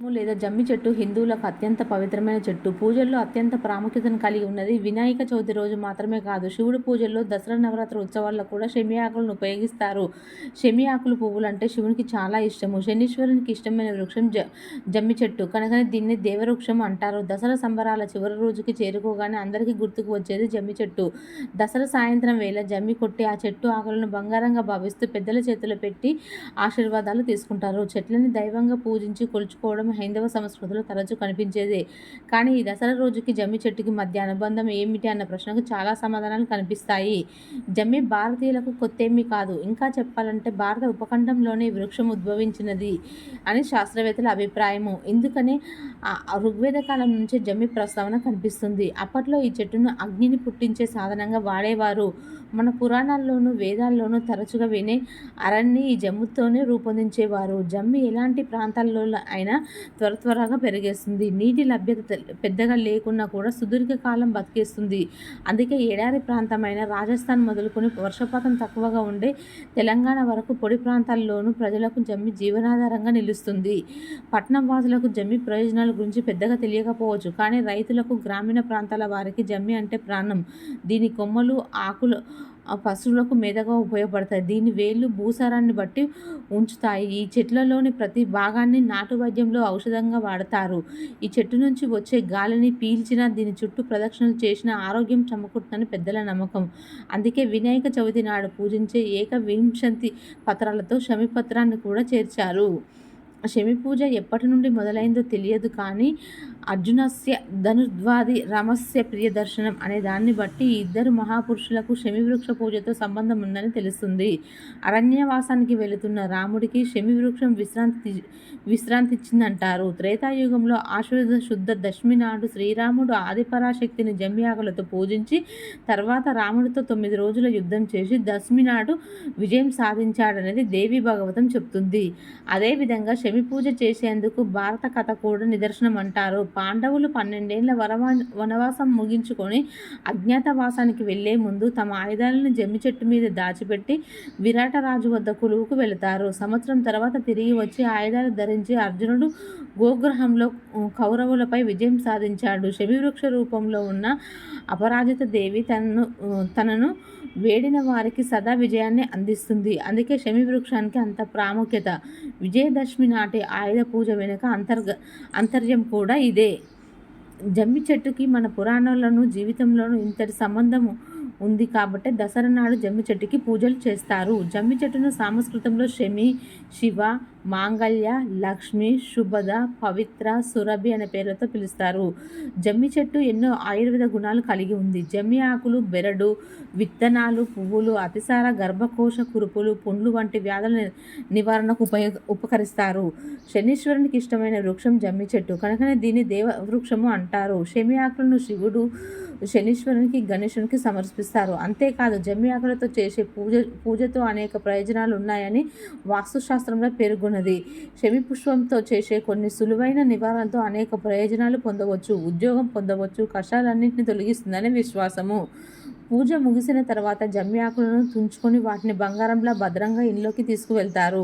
లేదా జమ్మి చెట్టు హిందువులకు అత్యంత పవిత్రమైన చెట్టు. పూజల్లో అత్యంత ప్రాముఖ్యతను కలిగి ఉన్నది వినాయక చవితి రోజు మాత్రమే కాదు. శివుడి పూజల్లో దసరా నవరాత్రి ఉత్సవాల్లో కూడా షమి ఆకులను ఉపయోగిస్తారు. షమి ఆకులు పువ్వులు అంటే శివునికి చాలా ఇష్టము. శనీశ్వరునికి ఇష్టమైన వృక్షం జ జమ్మి చెట్టు. కనుక దీన్ని దేవవృక్షం అంటారు. దసరా సంబరాల చివరి రోజుకి చేరుకోగానే అందరికీ గుర్తుకు వచ్చేది జమ్మి చెట్టు. దసరా సాయంత్రం వేళ జమ్మి కొట్టి ఆ చెట్టు ఆకులను బంగారంగా భావిస్తూ పెద్దల చేతిలో పెట్టి ఆశీర్వాదాలు తీసుకుంటారు. చెట్లని దైవంగా పూజించి కొలుచుకోవడం హైందవ సంస్కృతిలో తరచూ కనిపించేదే. కానీ ఈ దసరా రోజుకి జమ్మి చెట్టుకి మధ్య అనుబంధం ఏమిటి అన్న ప్రశ్నకు చాలా సమాధానాలు కనిపిస్తాయి. జమ్మి భారతీయులకు కొత్తేమీ కాదు. ఇంకా చెప్పాలంటే భారత ఉపఖండంలోనే వృక్షం ఉద్భవించినది అని శాస్త్రవేత్తల అభిప్రాయము. ఎందుకని? ఋగ్వేద కాలం నుంచే జమ్మి ప్రస్తావన కనిపిస్తుంది. అప్పట్లో ఈ చెట్టును అగ్నిని పుట్టించే సాధనంగా వాడేవారు. మన పురాణాల్లోనూ వేదాల్లోనూ తరచుగా వినే అరణ్య ఈ జమ్ముతోనే రూపొందించేవారు. జమ్మి ఎలాంటి ప్రాంతాల్లో అయినా త్వర త్వరగా పెరిగేస్తుంది. నీటి లభ్యత పెద్దగా లేకున్నా కూడా సుదీర్ఘకాలం బతికేస్తుంది. అందుకే ఎడారి ప్రాంతమైన రాజస్థాన్ మొదలుకొని వర్షపాతం తక్కువగా ఉండే తెలంగాణ వరకు పొడి ప్రాంతాల్లోనూ ప్రజలకు జమ్మి జీవనాధారంగా నిలుస్తుంది. పట్టణం వాసులకు జమ్మి ప్రయోజనాల గురించి పెద్దగా తెలియకపోవచ్చు. కానీ రైతులకు గ్రామీణ ప్రాంతాల వారికి జమ్మి అంటే ప్రాణం. దీని కొమ్మలు ఆకులు పశువులకు మేతగా ఉపయోగపడతాయి. దీని వేళ్ళు భూసారాన్ని బట్టి ఉంచుతాయి. ఈ చెట్లలోని ప్రతి భాగాన్ని నాటు వైద్యంలో ఔషధంగా వాడతారు. ఈ చెట్టు నుంచి వచ్చే గాలిని పీల్చిన దీని చుట్టూ ప్రదక్షిణలు చేసిన ఆరోగ్యం సమకూరుతుందని పెద్దల నమ్మకం. అందుకే వినాయక చవితి నాడు పూజించే ఏకవింశతి పత్రాలతో శమి పత్రాన్ని కూడా చేర్చారు. శమి పూజ ఎప్పటి నుండి మొదలైందో తెలియదు కానీ అర్జునస్య ధనుర్ధ్వాది రమస్య ప్రియదర్శనం అనే దాన్ని బట్టి ఇద్దరు మహాపురుషులకు శమివృక్ష పూజతో సంబంధం ఉందని తెలుస్తుంది. అరణ్యవాసానికి వెళుతున్న రాముడికి శమివృక్షం విశ్రాంతి విశ్రాంతి ఇచ్చిందంటారు త్రేతాయుగంలో ఆశ్వయుధ శుద్ధ దశమి నాడు శ్రీరాముడు ఆదిపరాశక్తిని జమ్యాకులతో పూజించి తర్వాత రాముడితో తొమ్మిది రోజుల యుద్ధం చేసి దశమి నాడు విజయం సాధించాడనేది దేవి భాగవతం చెప్తుంది. అదేవిధంగా శమి పూజ చేసేందుకు భారత కథ కూడా నిదర్శనం అంటారు పాండవులు పన్నెండేళ్ళ వరవా వనవాసం ముగించుకొని అజ్ఞాతవాసానికి వెళ్ళే ముందు తమ ఆయుధాలను జమ్మి చెట్టు మీద దాచిపెట్టి విరాటరాజు వద్ద కొలువుకు వెళతారు. సంవత్సరం తర్వాత తిరిగి వచ్చి ఆయుధాలు ధరించి అర్జునుడు గోగ్రహంలో కౌరవులపై విజయం సాధించాడు. శమివృక్ష రూపంలో ఉన్న అపరాజిత దేవి తనను తనను వేడిన వారికి సదా విజయాన్ని అందిస్తుంది. అందుకే శమి వృక్షానికి అంత ప్రాముఖ్యత. విజయదశమి నాటి ఆయుధ పూజ వెనుక అంతర్గ అంతర్యం కూడా ఇదే. జమ్మి చెట్టుకి మన పురాణంలోనూ జీవితంలోనూ ఇంతటి సంబంధము ఉంది కాబట్టి దసరా నాడు జమ్మి చెట్టుకి పూజలు చేస్తారు. జమ్మి చెట్టును సంస్కృతంలో శమి శివ మాంగళ్య లక్ష్మి శుభద పవిత్ర సురభి అనే పేర్లతో పిలుస్తారు. జమ్మి చెట్టు ఎన్నో ఆయుర్వేద గుణాలు కలిగి ఉంది. జమ్మి ఆకులు బెరడు విత్తనాలు పువ్వులు అతిసార గర్భకోశ కురుపులు పుండ్లు వంటి వ్యాధుల నివారణకు ఉపయోగ ఉపకరిస్తారు. శనీశ్వరునికి ఇష్టమైన వృక్షం జమ్మి చెట్టు. కనుకనే దీన్ని దేవ వృక్షము అంటారు. శమి ఆకులను శివుడు శనీశ్వరునికి గణేశునికి సమర్పిస్తారు. అంతేకాదు జమ్మి ఆకులతో చేసే పూజ పూజతో అనేక ప్రయోజనాలు ఉన్నాయని వాస్తుశాస్త్రంలో పేర్కొ శమి పుష్పంతో చేసే కొన్ని సులువైన నివారణతో అనేక ప్రయోజనాలు పొందవచ్చు ఉద్యోగం పొందవచ్చు కష్టాలన్నింటినీ తొలగిస్తుందని విశ్వాసము. పూజ ముగిసిన తర్వాత జమ్మి ఆకులను తుంచుకొని వాటిని బంగారంలా భద్రంగా ఇంట్లోకి తీసుకువెళ్తారు.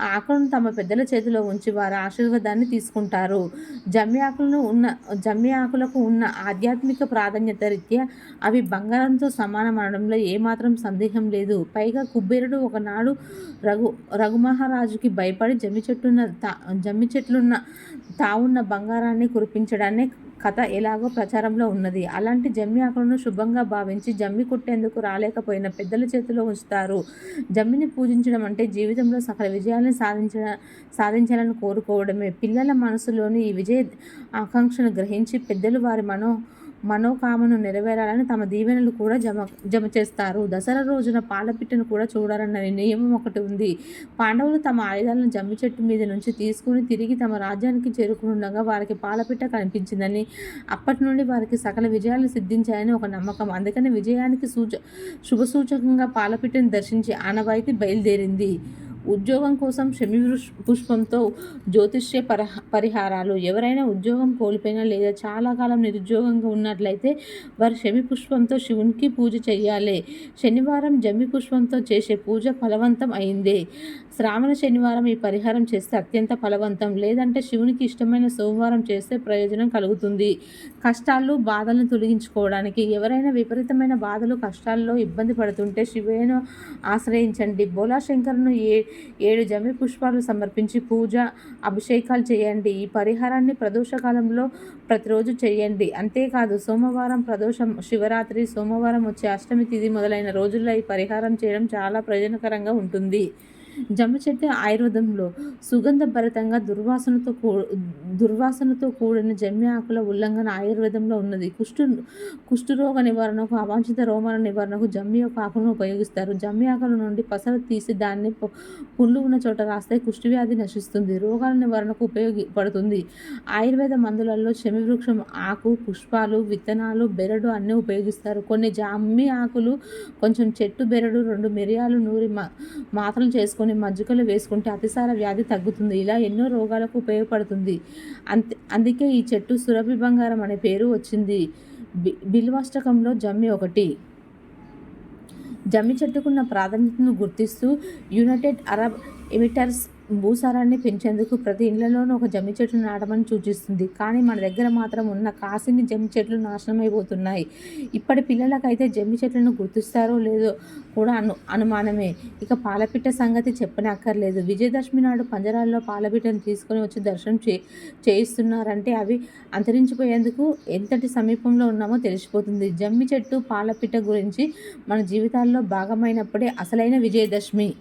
ఆ ఆకులను తమ పెద్దల చేతిలో ఉంచి వారి ఆశీర్వాదాన్ని తీసుకుంటారు. జమ్మి ఆకులను ఉన్న జమ్మి ఆకులకు ఉన్న ఆధ్యాత్మిక ప్రాధాన్యత రీత్యా అవి బంగారంతో సమానం అనడంలో ఏమాత్రం సందేహం లేదు. పైగా కుబేరుడు ఒకనాడు రఘు రఘుమహారాజుకి భయపడి జమ్మి చెట్టున్న తా జమ్మి చెట్లున్న తావున్న బంగారాన్ని కురిపించడాన్ని కథ ఎలాగో ప్రచారంలో ఉన్నది. అలాంటి జమ్మి ఆకులను శుభంగా భావించి జమ్మి కుట్టేందుకు రాలేకపోయిన పెద్దల చేతిలో ఉంచుతారు. జమ్మిని పూజించడం అంటే జీవితంలో సకల విజయాలను సాధించ సాధించాలని కోరుకోవడమే. పిల్లల మనసులోని ఈ విజయ ఆకాంక్షను గ్రహించి పెద్దలు వారి మనో మనోకామను నెరవేరాలని తమ దీవెనలు కూడా జమ జమ చేస్తారు. దసరా రోజున పాలపిట్టను కూడా చూడాలన్న నియమం ఒకటి ఉంది. పాండవులు తమ ఆయుధాలను జమ్మి చెట్టు మీద నుంచి తీసుకుని తిరిగి తమ రాజ్యానికి చేరుకుండగా వారికి పాలపిట్ట కనిపించిందని అప్పటి నుండి వారికి సకల విజయాలు సిద్ధించాయని ఒక నమ్మకం. అందుకని విజయానికి సూచ శుభసూచకంగా పాలపిట్టను దర్శించి ఆనవాయితీ బయలుదేరింది. ఉద్యోగం కోసం శమి పుష్పంతో జ్యోతిష్య పరహ పరిహారాలు. ఎవరైనా ఉద్యోగం కోల్పోయినా లేదా చాలా కాలం నిరుద్యోగంగా ఉన్నట్లయితే వారు శమి పుష్పంతో శివునికి పూజ చేయాలి శనివారం జమ్మి పుష్పంతో చేసే పూజ ఫలవంతం అయింది. శ్రావణ శనివారం ఈ పరిహారం చేస్తే అత్యంత ఫలవంతం. లేదంటే శివునికి ఇష్టమైన సోమవారం చేస్తే ప్రయోజనం కలుగుతుంది. కష్టాలు బాధలను తొలగించుకోవడానికి. ఎవరైనా విపరీతమైన బాధలు కష్టాల్లో ఇబ్బంది పడుతుంటే శివును ఆశ్రయించండి. బోలాశంకర్ను ఏ ఏడు జమ్మి పుష్పాలు సమర్పించి పూజ అభిషేకాలు చేయండి. ఈ పరిహారాన్ని ప్రదోషకాలంలో ప్రతిరోజు చేయండి. అంతేకాదు సోమవారం ప్రదోషం శివరాత్రి సోమవారం వచ్చే అష్టమి తిథి మొదలైన రోజుల్లో ఈ పరిహారం చేయడం చాలా ప్రయోజనకరంగా ఉంటుంది. జమ్మ చెట్టు ఆయుర్వేదంలో సుగంధభరితంగా దుర్వాసనతో కూ దుర్వాసనతో కూడిన జమ్మి ఆకుల ఉల్లంఘన ఆయుర్వేదంలో ఉన్నది. కుష్టు కుష్ఠరోగ నివారణకు అవాంఛిత రోమాల నివారణకు జమ్మి యొక్క ఆకులను ఉపయోగిస్తారు. జమ్మి ఆకుల నుండి పసరు తీసి దాన్ని పు- పుండ్లు ఉన్న చోట రాస్తే కుష్ఠవ్యాధి నశిస్తుంది. రోగాల నివారణకు ఉపయోగపడుతుంది. ఆయుర్వేద మందులలో చెమివృక్షం ఆకు పుష్పాలు విత్తనాలు బెరడు అన్నీ ఉపయోగిస్తారు. కొన్ని జమ్మి ఆకులు కొంచెం చెట్టు బెరడు రెండు మిరియాలు నూరి మా మాత్రలు చేసుకొని మజ్జికలు వేసుకుంటే అతిసార వ్యాధి తగ్గుతుంది. ఇలా ఎన్నో రోగాలకు ఉపయోగపడుతుంది. అంతే అందుకే ఈ చెట్టు సురభి బంగారం అనే పేరు వచ్చింది. బి బిల్వాష్టకంలో జమ్మి ఒకటి. జమ్మి చెట్టుకున్న ప్రాధాన్యతను గుర్తిస్తూ యునైటెడ్ అరబ్ ఎమిటర్స్ భూసారాన్ని పెంచేందుకు ప్రతి ఇళ్ళలోనూ ఒక జమ్మి చెట్లు నాటమని సూచిస్తుంది. కానీ మన దగ్గర మాత్రం ఉన్న కాసిని జమ్మి చెట్లు నాశనం అయిపోతున్నాయి ఇప్పటి పిల్లలకైతే జమ్మి చెట్లను గుర్తిస్తారో లేదో కూడా అను అనుమానమే. ఇక పాలపిట్ట సంగతి చెప్పనక్కర్లేదు. విజయదశమి నాడు పంజరాల్లో పాలపిట్టను తీసుకొని వచ్చి దర్శనం చే చేయిస్తున్నారంటే అవి అంతరించిపోయేందుకు ఎంతటి సమీపంలో ఉన్నామో తెలిసిపోతుంది. జమ్మి చెట్టు పాలపిట్ట గురించి మన జీవితాల్లో భాగమైనప్పుడే అసలైన విజయదశమి.